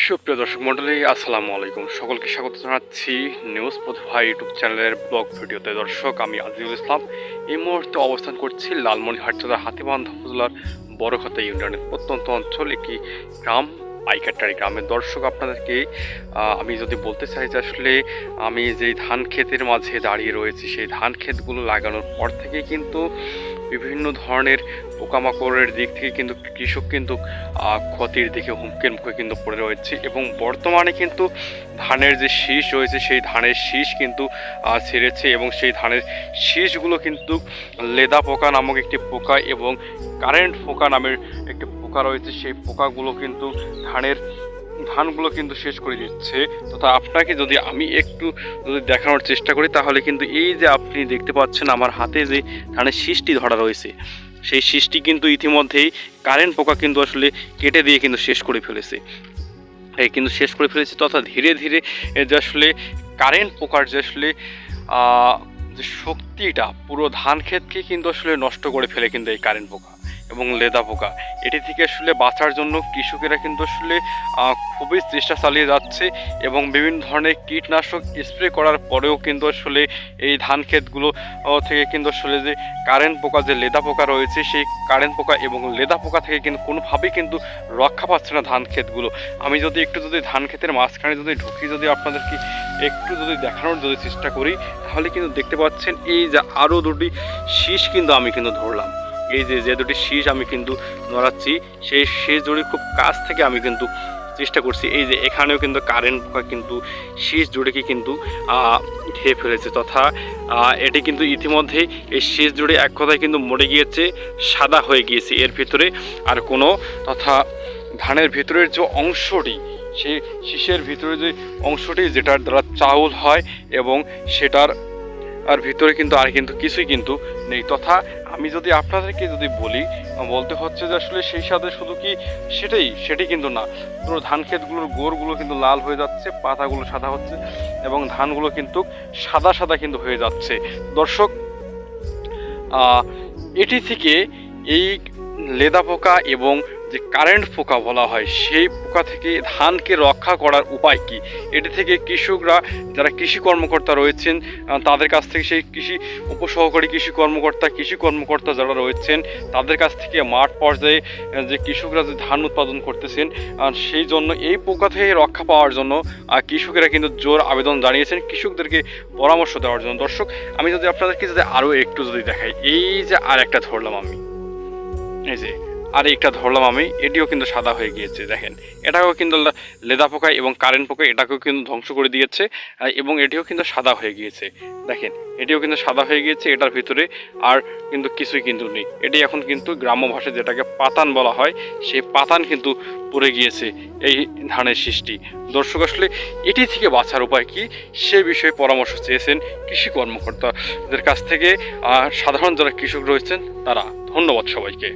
সুপ্রিয় দর্শক মন্ডলী, আসসালামু আলাইকুম। সকলকে স্বাগত জানাচ্ছি নিউজ প্রতিভা ইউটিউব চ্যানেলের ব্লগ ভিডিওতে। দর্শক, আমি আজিজুল ইসলাম। এই মুহূর্তে অবস্থান করছি লালমনিরহাট জেলার হাতিবান্ধ উপজেলার বড়খাতা ইউনিয়নের প্রত্যন্ত অঞ্চল, একটি গ্রাম পাইকারটারি গ্রামের দর্শক, আপনাদেরকে আমি যদি বলতে চাই যে আসলে আমি যেই ধান ক্ষেতের মাঝে দাঁড়িয়ে রয়েছি, সেই ধান ক্ষেতগুলো লাগানোর পর থেকে কিন্তু বিভিন্ন ধরনের পোকামাকড়ের দিক থেকে কিন্তু কৃষক কিন্তু ক্ষতির দিকে হুমকির মুখে কিন্তু পড়ে রয়েছে এবং বর্তমানে কিন্তু ধানের যে শীষ রয়েছে, সেই ধানের শীষ কিন্তু ছেড়েছে এবং সেই ধানের শীষগুলো কিন্তু লেদা পোকা নামক একটি পোকা এবং কারেন্ট পোকা নামের একটি পোকা রয়েছে। সেই পোকাগুলো কিন্তু ধানের ধানগুলো কিন্তু শেষ করে দিচ্ছে। তথা আপনাকে যদি আমি একটু যদি দেখানোর চেষ্টা করি, তাহলে কিন্তু এই যে আপনি দেখতে পাচ্ছেন আমার হাতে যে ধানের শীষটি ধরা রয়েছে, সেই শীষটি কিন্তু ইতিমধ্যেই কারেন্ট পোকা কিন্তু আসলে কেটে দিয়ে কিন্তু শেষ করে ফেলেছে। কিন্তু শেষ করে ফেলেছে, তথা ধীরে ধীরে যে আসলে কারেন্ট পোকার যে আসলে যে শক্তিটা পুরো ধান ক্ষেতকে কিন্তু আসলে নষ্ট করে ফেলে কিন্তু এই কারেন্ট পোকা। এবং লেদা পোকা। এটি থেকে আসলে বাঁচার জন্য কৃষকেরা কিন্তু আসলে খুবই চেষ্টা চালিয়ে যাচ্ছে এবং বিভিন্ন ধরনের কীটনাশক স্প্রে করার পরেও কিন্তু আসলে এই ধান ক্ষেতগুলো থেকে কিন্তু আসলে যে কারেন্ট পোকা, যে লেদা পোকা রয়েছে, সেই কারেন্ট পোকা এবং লেদা পোকা থেকে কিন্তু কোনোভাবেই কিন্তু রক্ষা পাচ্ছে না ধান ক্ষেতগুলো। আমি যদি একটু যদি ধান ক্ষেতের মাঝখানে যদি ঢুকি, যদি আপনাদেরকে একটু যদি দেখানোর যদি চেষ্টা করি, তাহলে কিন্তু দেখতে পাচ্ছেন এই যে আরও দুটি শীষ কিন্তু আমি কিন্তু ধরলাম। এই যে যে দুটি শীষ আমি কিন্তু নড়াচ্ছি, সেই শীষ জুড়ে খুব কাছ থেকে আমি কিন্তু চেষ্টা করছি। এই যে, এখানেও কিন্তু কারেন্ট পোকা কিন্তু শীষ জুড়েকে কিন্তু খেয়ে ফেলেছে তথা এটি কিন্তু ইতিমধ্যেই এই শীষ জুড়ে এক কথায় কিন্তু মরে গিয়েছে, সাদা হয়ে গিয়েছে। এর ভিতরে আর কোনো তথা ধানের ভিতরের যে অংশটি, সেই শীষের ভিতরে যে অংশটি, যেটার দ্বারা চাউল হয় এবং সেটার আর ভিতরে কিন্তু আর কিন্তু কিছুই কিন্তু নেই। তথা আমি যদি আপনাদেরকে যদি বলি, বলতে হচ্ছে যে আসলে সেই সাথে শুধু কি সেটাই? সেটাই কিন্তু না। পুরো ধান ক্ষেতগুলোর গোড়গুলো কিন্তু লাল হয়ে যাচ্ছে, পাতাগুলো সাদা হচ্ছে এবং ধানগুলো কিন্তু সাদা সাদা কিন্তু হয়ে যাচ্ছে। দর্শক এটি থেকে এই লেদা পোকা এবং যে কারেন্ট পোকা বলা হয়, সেই পোকা থেকে ধানকে রক্ষা করার উপায় কি? এটি থেকে কৃষকরা, যারা কৃষি কর্মকর্তা রয়েছেন তাদের কাছ থেকে সেই কৃষি উপসহকারী কৃষি কর্মকর্তা কৃষি কর্মকর্তা যারা রয়েছেন, তাদের কাছ থেকে মাঠ পর্যায়ে যে কৃষকরা যে ধান উৎপাদন করতেছেন সেই জন্য এই পোকা থেকে রক্ষা পাওয়ার জন্য কৃষকেরা কিন্তু জোর আবেদন জানিয়েছেন, কৃষকদেরকে পরামর্শ দেওয়ার জন্য। দর্শক, আমি যদি আপনাদেরকে যদি আরও একটু যদি দেখাই, এই যে আর একটা ধরলাম আমি। এই যে আর একটা ধরলাম আমি, এটিও কিন্তু সাদা হয়ে গিয়েছে, দেখেন। এটাকেও কিন্তু লেদা পোকা এবং কারেন্ট পোকা এটাকেও কিন্তু ধ্বংস করে দিয়েছে এবং এটিও কিন্তু সাদা হয়ে গিয়েছে, দেখেন। এটিও কিন্তু সাদা হয়ে গিয়েছে এটার ভিতরে, আর কিন্তু কিছুই কিন্তু নেই। এটি এখন কিন্তু গ্রাম্য ভাষায় যেটাকে পাতান বলা হয়, সেই পাতান কিন্তু পড়ে গিয়েছে এই ধানের সৃষ্টি। দর্শক, আসলে এটি থেকে বাঁচার উপায় কি? সে বিষয়ে পরামর্শ চেয়েছেন কৃষি কর্মকর্তাদের কাছ থেকে সাধারণ যারা কৃষক রয়েছেন, তারা ধন্যবাদ সবাইকে।